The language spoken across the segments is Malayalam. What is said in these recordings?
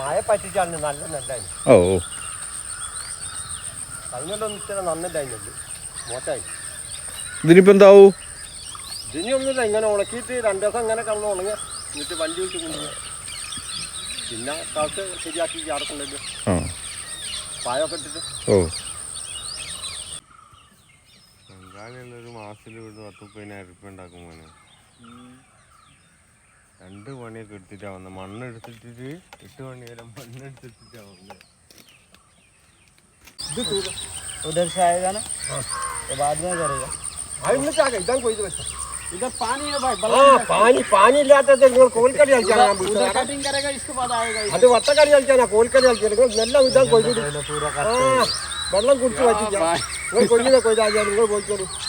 മഴ പറ്റിച്ചാണ് നല്ല നെല്ലായി. ഓ മോശമായി. ഇതിനിപ്പോൾ എന്താവൂ? ഇതിനൊന്നുമില്ല ഇങ്ങനെ ഉണക്കിയിട്ട് രണ്ട് ദിവസം ഇങ്ങനെ കണ്ണു ഉണങ്ങി. എന്നിട്ട് വണ്ടി വിട്ട് കൊണ്ടുപോയി പിന്നെ കാക്ക് ശരിയാക്കി ചാടക്കുണ്ടല്ലോ പായൊക്കെ ഇട്ടിട്ട്. ഓ. ഒരു മാസത്തിൽ വീട് പത്ത് മുപ്പതിനായിരം ഉറുപ്പ്യ ഉണ്ടാക്കും മോനെ. രണ്ട് പണിയൊക്കെ എടുത്തിട്ടാ വന്നത് മണ്ണ് എടുത്തിട്ട് എട്ട് മണി വരെ മണ്ണ് എടുത്തിട്ടാ വന്നത് उधर से आएगा ना तो बाद में करेगा അതിന് ചാക ഇതാണ് കൊയ്ത് വെച്ചത് इधर पानी है भाई ആ പാനി പാനി ഇല്ലാത്തത് നിങ്ങൾ കോൽക്കളി കളിച്ചാണ് ഞാൻ उधर വിളിച്ചത്. कटिंग करेगा इसके बाद आएगा അത് വട്ടക്കളി കളിച്ചാനാ കോൽക്കളി കളിച്ചത് നിങ്ങൾ നെല്ലാം ഇതാ കൊയ്ത് ആ വെള്ളം കുടിച്ച് വെച്ചില്ല നിങ്ങൾ കൊയ്തിനെ കൊയ്താൽ നിങ്ങൾ പോയിക്കോളൂ पूरा कपड़ा गीला हो जाएगा ഒറ്റ പെട്ടി നിങ്ങളുടെ റൂമിൽ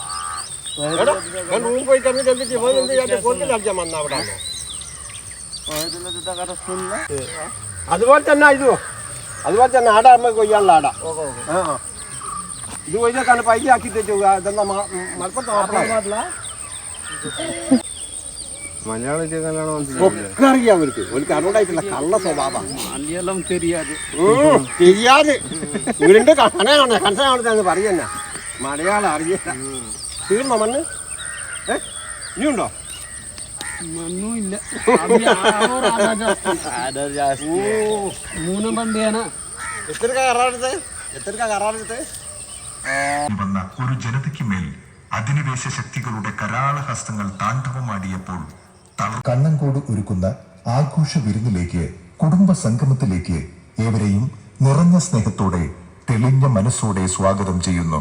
പോയി അതുപോലെ തന്നെ ഇത് അതുപോലെ തന്നെ ആട അമ്മ കൊയ്യാനുള്ള ആട. ആ. ഇത് കൊയ്യാക്കാണ് പൈസ ആക്കി തെച്ചു മലയാളം ചെക്കാനാണോ ഒക്കെ അറിയാം അവർക്ക് അവർക്ക് അറിവുണ്ടായിട്ടില്ല. കള്ള സ്വഭാവം. മലയാളം തെരിയാതെ തെരിയാതെ പറയുന്ന. മലയാളം അറിയില്ല തീർന്നോ മണ്ണ്? ഏ? ഇനിയുണ്ടോ? മണ്ണുമില്ല. ഓ എത്ര എത്ര വന്ന ഒരു ജനതയ്ക്ക് മേൽ അധിനിവേശ ശക്തികളുടെ കരാള ഹസ്തങ്ങൾ താണ്ഡവമാടിയപ്പോൾ കണ്ണങ്കോട് ഒരുക്കുന്ന ആഘോഷ വിരുന്നിലേക്ക് കുടുംബ സംഗമത്തിലേക്ക് ഏവരെയും നിറഞ്ഞ സ്നേഹത്തോടെ തെളിഞ്ഞ മനസ്സോടെ സ്വാഗതം ചെയ്യുന്നു.